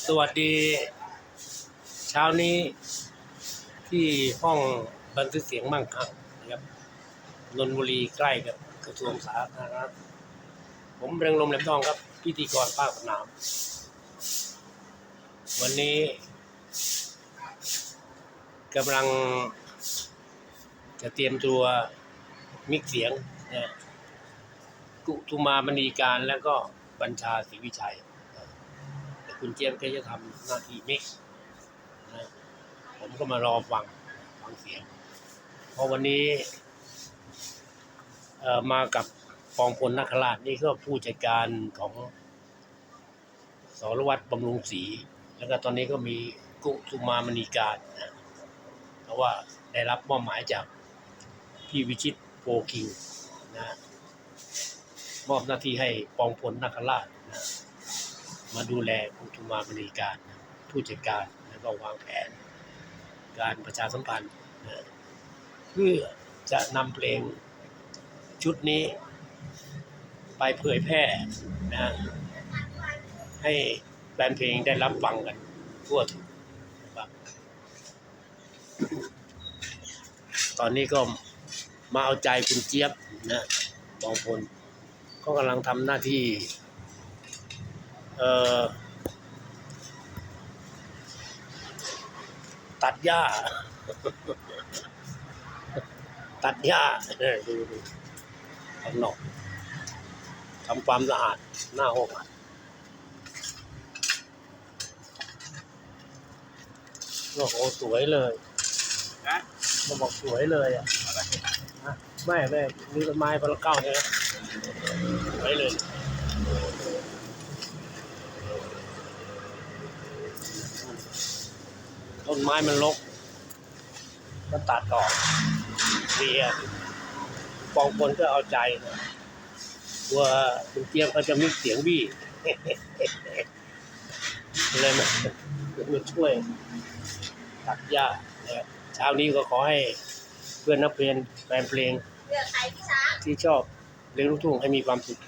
สวัสดีเช้านี้ที่ห้องบันทึกเสียงมั่งคั่งนะครับนนบุรีใกล้กับกระทรวงสาธารณสุขผมเรืองลมแหลมทองครับ พิธีกรภาคสนาม วันนี้กำลังจะเตรียมตัวมิกเสียงนะกุทุมามณีการแล้วก็บัญชาศรีวิชัย คุณเจี๊ยบก็จะทำหน้าที่มิกซ์นะผมก็มารอฟังฟังเสียง เพราะวันนี้มากับปองพลนักขราชนี่ก็ผู้จัดการของสรวัตรบำรุงศรีแล้วก็ตอนนี้ก็มีกุสุมามณีการนะเพราะว่าได้รับมอบหมายจากพี่วิชิตโฟคิงนะมอบหน้าที่ให้ปองพลนักขราชนะ มาดูแลกุทุมาบริการผู้จัดการแล้วก็วางแผน การประชาสัมพันธ์เพื่อจะนำเพลงชุดนี้ ไปเผยแพร่นะให้แฟนเพลงได้รับฟังกันทั่วถึงครับตอนนี้ก็มาเอาใจคุณเจี๊ยบนะบองพลก็กำลังทำหน้าที่ ตัดหญ้า ตัดหญ้าเออดูดูข้างนอกทำความสะอาดหน้าห้องอัดโอ้โหสวยเลยนะมาบอกสวยเลยอะฮะไม่ไม่มีต้นไม้พละเก้าใช่ไหมสวยเลย ต้นไม้มันรกก็ตัดออกเสียปองคนก็เอาใจนะกลัวคุณเจี๊ยบเขาจะมีเสียงบี้เลยมามาช่วย ตัดหญ้านะครับเช้านี้ก็ขอให้เพื่อนนักเพลงแฟนเพลงเลือกใครพี่ช้างที่ชอบเพลงลูกทุ่งให้มีความสุข